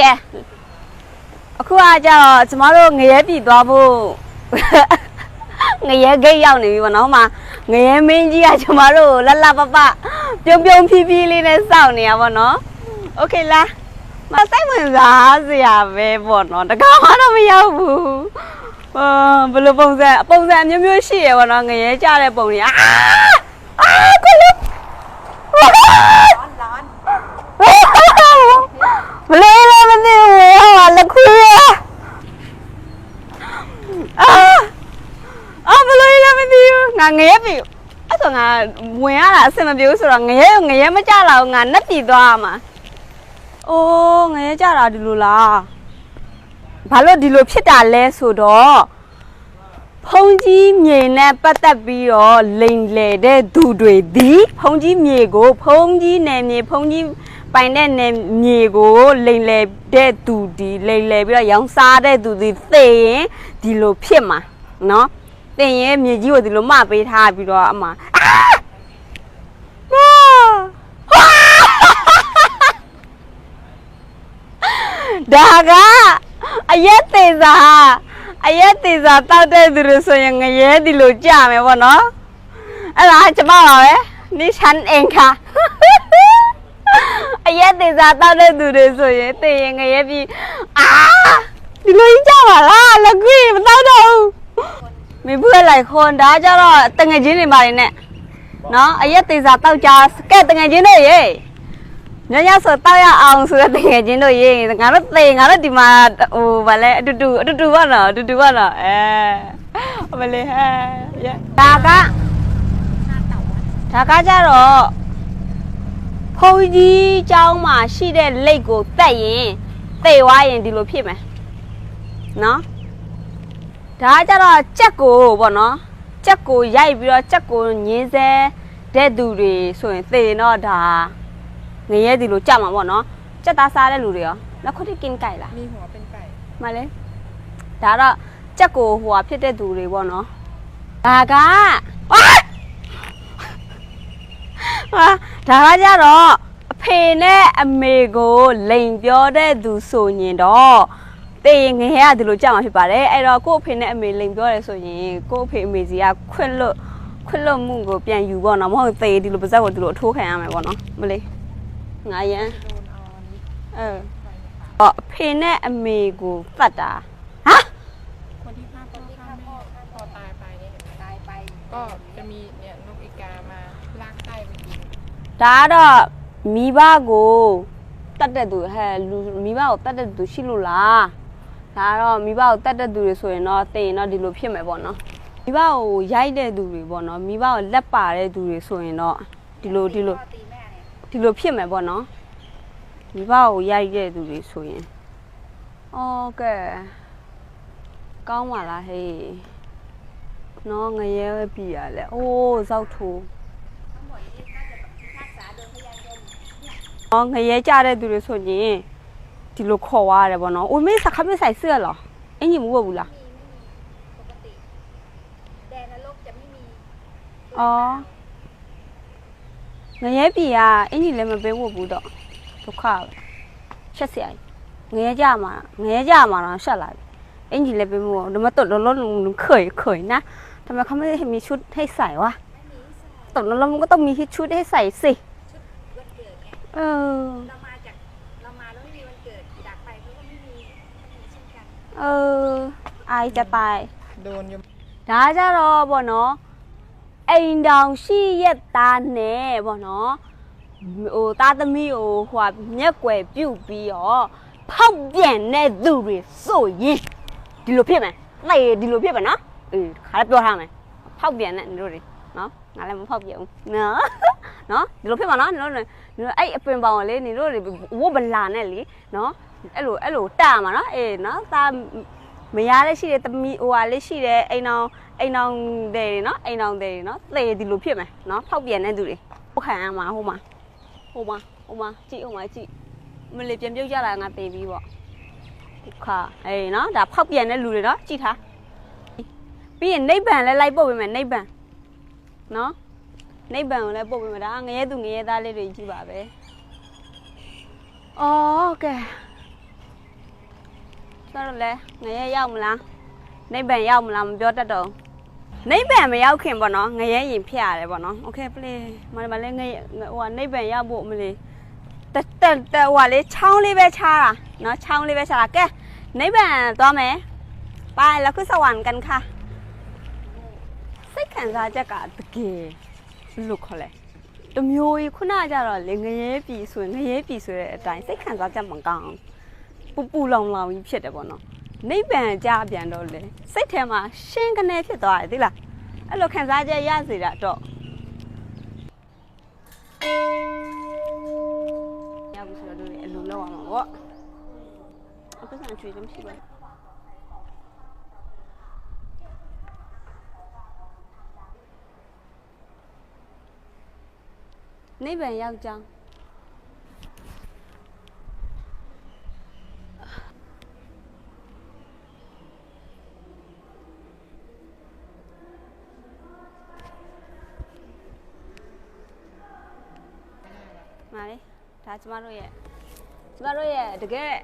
ကဲအခုကကြတော့ကျမတို့ငရဲပြည်သွားဖို့ ငရဲဂိတ်ရောက်နေပြီဗောနော်ဟိုမှာငရဲမင်းကြီးကကျမတို့ကိုလတ်လတ်ပပပြုံးပြုံးဖြည်းဖြည်းလေးနဲ့စောင့်နေရဗောနော်โอเคလားမစိတ်ဝင်စားစရာပဲဗောနော်တကားမှတော့မရောက်ဘူးအာဘယ်လိုပုံစံပုံစံအမျိုးမျိုးရှိရဗောနော်ငရဲကြတဲ့ပုံတွေအာအာ ငါငရဲပြီအဲ့ဆိုငါဝင်ရတာအဆင်မပြေဘူးဆိုတော့ငရဲငရဲမကြလာဘူးငါနှက်ပြည်သွားရမှာအိုးငရဲကြတာဒီလိုလားဘာလို့ဒီလိုဖြစ်တာလဲဆိုတော့ဖုန်ကြီးမြေနဲ့ပတ်သက်ပြီးတော့လိန်လေတဲ့သူတွေဒီဖုန်ကြီးမြေကိုဖုန်ကြီးနယ်မြေဖုန်ကြီးပိုင်တဲ့နယ်မြေကိုလိန်လေတဲ့သူဒီလိန်လေပြီးတော့ရောင်းစားတဲ့သူဒီသိရင်ဒီလိုဖြစ်မှာနော်သိ ရင်မြေကြီးကိုဒီလိုမပေးထားပြီးတော့အမှအာဒါကအရက်သေးစာအရက်သေးစာတောက်တဲ့သူတွေဆိုရင်ငရဲဒီလိုကြမယ်ဗောနော်အဲ့ဒါကျမပါပဲနိချန်အင်ခါအရက်သေးစာတောက်တဲ့သူတွေဆိုရင်သိရင်ငရဲပြီးအာဒီလိုကြီးကြပါလားလက်ကွေးမတောက်တော့ဘူး မိဘူးလိုက်ခွန်ဒါကြတော့တငယ်ချင်းတွေပါနေနဲ့နော်အရက်သေးစာတောက်ကြကဲတငယ်ချင်းတွေရေညညဆိုတောက်ရအောင်ဆိုတဲ့တငယ်ချင်းတို့ရေငါတို့သေငါတို့ဒီမှာဟိုဗာလဲအတူတူအတူတူပါနော်အတူတူပါနော်အဲမလေးဟဲ့ဒါကဒါကကြတော့ဖုန်ကြီးเจ้าမှာရှိတဲ့လက်ကိုတက်ရင်သေသွားရင်ဒီလိုဖြစ်မယ်နော် ဒါကကြတော့ကြက်ကိုပေါ့နော်ကြက်ကိုရိုက်ပြီးတော့ကြက်ကိုညင်းစဲတဲ့သူတွေဆိုရင်သေတော့ဒါငရဲဒီလိုကြမှာပေါ့နော်ကြက်သားစားတဲ့လူတွေရောနောက်ခွတိကင်းကြိုက်လားမင်းဟိုပင်းကြိုက်မလဲဒါတော့ကြက်ကိုဟိုဟာဖြစ်တဲ့သူတွေပေါ့နော်ဒါကဟာဒါကကြတော့အဖေနဲ့အမေကိုလိန်ပြောတဲ့သူဆိုရင်တော့ တေးငယ်ရဒီလိုကြောက်မှာဖြစ်ပါတယ်အဲ့တော့ကို့အဖေနဲ့အမေလိန်ပြောတယ်ဆိုရင်ကို့အဖေအမေစီကခွင့်လွတ်ခွင့်လွတ်မှုကိုပြန်ယူပေါ့နော်မဟုတ်တေးဒီလိုပါဇက်ကိုဒီလိုအထိုးခံရမယ်ပေါ့နော်မလေးငါရန် โดนเอาอันนี้ အဲ ไฟค่ะ အော်အဖေနဲ့အမေကိုဖတ်တာဟာ คนที่ฆ่าพ่อฆ่าแม่พอตายไปเนี่ยเห็นไหม ตายไป ก็จะมีเนี่ยนกอีกามาลากไส้ไปกิน ဒါကတော့မိဘကိုတတ်တဲ့သူဟဲ့လူမိဘကိုတတ်တဲ့သူရှိလို့လား ဒါကတော့မိဘကိုတတ်တဲ့သူတွေဆိုရင်တော့သိရင်တော့ဒီလိုဖြစ်မယ်ပေါ့နော်မိဘကိုရိုက်တဲ့သူတွေပေါ့နော်မိဘကိုလက်ပါတဲ့သူတွေဆိုရင်တော့ဒီလိုဒီလိုဒီလိုဖြစ်မယ်ပေါ့နော်မိဘကိုရိုက်တဲ့သူတွေဆိုရင်အော်ကဲကောင်းပါလားဟေးနော်ငရဲပြီရလဲအိုးဇောက်ထိုးအော်ငရဲကြတဲ့သူတွေဆိုရင် ဒီလိုခေါ်သွားရတယ်ပေါ့နော်။အိုမေးစခမဆိုင်เสื้อเหรอ။အင်ကြီးမဝတ်ဘူးလား มีไม่มีปกติ แดนนรกจะไม่มี ။အော်ငရဲပြည်ကအင်ကြီးလည်းမပေးဝတ်ဘူးတော့။ဒုက္ခပဲ။ရှက်စရာကြီး။ငရဲကြမှာငရဲကြမှာတော့ရှက်လာပြီ။အင်ကြီးလည်းပေးမဝတ်ဒါမှတော့လောလောเขยเขยนะทำไมเขาไม่มีชุดให้ใส่วะ ไม่มีสาย ตกลงแล้วมันก็ต้องมีชุดให้ใส่สิ ชุดวันเกิดไง เออ เอออายจะตาย โดนยม ဒါကြတော့ဗောနော်အိမ်တောင်ရှိရက်သားနဲ့ဗောနော်ဟိုသားသမီးကိုဟိုမျက်ွယ်ပြုတ်ပြီးတော့ဖောက်ပြန်တဲ့သူတွေဆိုရင်ဒီလိုဖြစ်မယ်လေဒီလိုဖြစ်မယ်နော်အေးခါလည်းပြောထားမယ်ဖောက်ပြန်တဲ့တို့တွေနော်ငါလည်းမဖောက်ပြန်ဘူးနော်နော်ဒီလိုဖြစ်မှာနော်ဒီလိုဒီလိုအဲ့အပင်ပေါင်ကိုလေနေတို့တွေဝတ်ဗလာနဲ့လေနော် အဲ့လိုအဲ့လိုတာမှာနော်အေးနော်သားမရတဲ့ရှိတဲ့တမီဟိုဟာလေးရှိတဲ့အိမ်အောင်အိမ်အောင်တဲ့တွေနော်အိမ်အောင်တဲ့တွေနော်သေဒီလိုဖြစ်မယ်နော်ဖောက်ပြန်တဲ့သူတွေဟုတ်ခံရမှာဟိုမှာဟိုမှာဟိုမှာကြည့်ဟိုမှာကြည့်မလေးပြန်ပြုတ်ကြတာငါသေပြီးပေါ့ဒုက္ခအေးနော်ဒါဖောက်ပြန်တဲ့လူတွေနော်ကြည့်ထားပြီးရင်နိဗ္ဗာန်လည်းလိုက်ပို့ပေးမယ်နိဗ္ဗာန်နော်နိဗ္ဗာန်ကိုလည်းပို့ပေးမယ်ဒါငရဲသူငရဲသားလေးတွေကြည့်ပါပဲအော်ကဲ ဆိုတော့လေငရဲရောက်မလားနိဗ္ဗာန်ရောက်မလားမပြောတတ်တော့ဘူးနိဗ္ဗာန်မရောက်ခင်ပေါ့နော်ငရဲရင်ဖြစ်ရတယ်ပေါ့နော်โอเคပလေးမမလေးငရဲဟိုကနိဗ္ဗာန်ရောက်ဖို့မလေးတက်တက်တက်ဟိုကလေချောင်းလေးပဲချားတာနော်ချောင်းလေးပဲချားတာကဲနိဗ္ဗာန်သွားမယ်ไปแล้วขึ้นสวรรค์กันค่ะစိတ်ခံစားချက်ကတကယ်ဘယ်လိုခေါ်လဲတမျိုးကြီးခုနကကြတော့လေငရဲပြီဆိုရင်ငရဲပြီဆိုတဲ့အတိုင်းစိတ်ခံစားချက်မကောင်းဘူး ပူပူလောင်လောင်ကြီးဖြစ်တယ်ပေါ့နော်နိဗ္ဗာန်ကြပြန်တော့လေစိတ်ထဲမှာရှင်းကနေဖြစ်သွားတယ်သိလားအဲ့လိုခံစားချက်ရစေတာတော့ရဘူးဆိုတော့ဒီအလိုလောက်အောင်ပေါ့အခုစံချွေလည်းမရှိပါဘူးနိဗ္ဗာန်ရောက်ကြောင်း มาလေဒါကျမတို့ရဲ့ကျမတို့ရဲ့တကယ်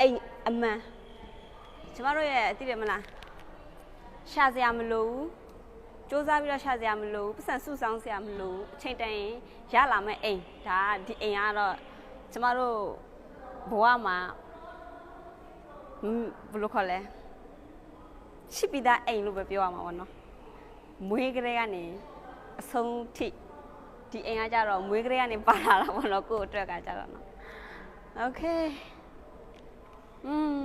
အိမ်အမှန်ကျမတို့ရဲ့သိတယ်မလားရှာစရာမလိုဘူးစူးစမ်းပြီးတော့ရှာစရာမလိုဘူးပတ်စံစုဆောင်းစရာမလိုဘူးအချိန်တန်ရင်ရလာမယ့်အိမ်ဒါကဒီအိမ်ကတော့ကျမတို့ဘဝမှာဟမ်ဘယ်လိုခေါ်လဲရှိပြီးသားအိမ်လို့ပဲပြောရမှာပေါ့နော်မွေးကလေးကနေအဆုံးထိ ဒီအိမ်ကကြတော့မွေးကလေးကနေပါလာတာပေါ့နော်ကို့အတွက်ကကြတော့နော်โอเคอืม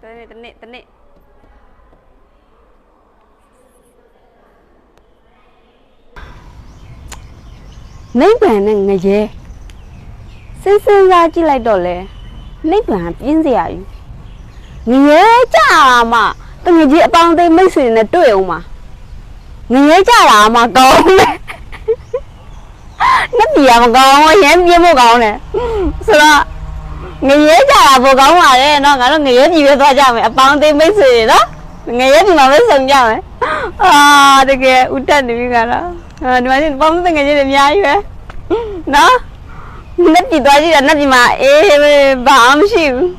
တနေ့တနေ့တနေ့နိဗ္ဗာန်နဲ့ငရဲစဉ်းစဉ်းစားကြည့်လိုက်တော့လေနိဗ္ဗာန်ပြင်းစရာကြီးငရဲကြတာမှတငယ်ကြီးအပေါင်းအသိမိတ်ဆွေနဲ့တွေ့အောင်မှာငရဲကြတာမှကောင်းတယ် နှစ်တီကမကောင်းဘူးရမ်းပြင်းဖို့ကောင်းတယ်ဆိုတော့ငရဲကြတာပိုကောင်းပါလေနော်ငါတို့ငရဲပြည်ပဲသွားကြမယ်အပေါင်းသိမိတ်ဆွေတွေနော်ငရဲပြည်မှာပဲဆုံကြမယ်အာတကယ်ဥတက်နေပြီကတော့အာဒီမှာဒီပေါင်းသိငရဲတွေအများကြီးပဲနော်နှစ်ပြည်သွားကြည့်တာနှစ်ပြည်မှာအေးဘာမှမရှိဘူး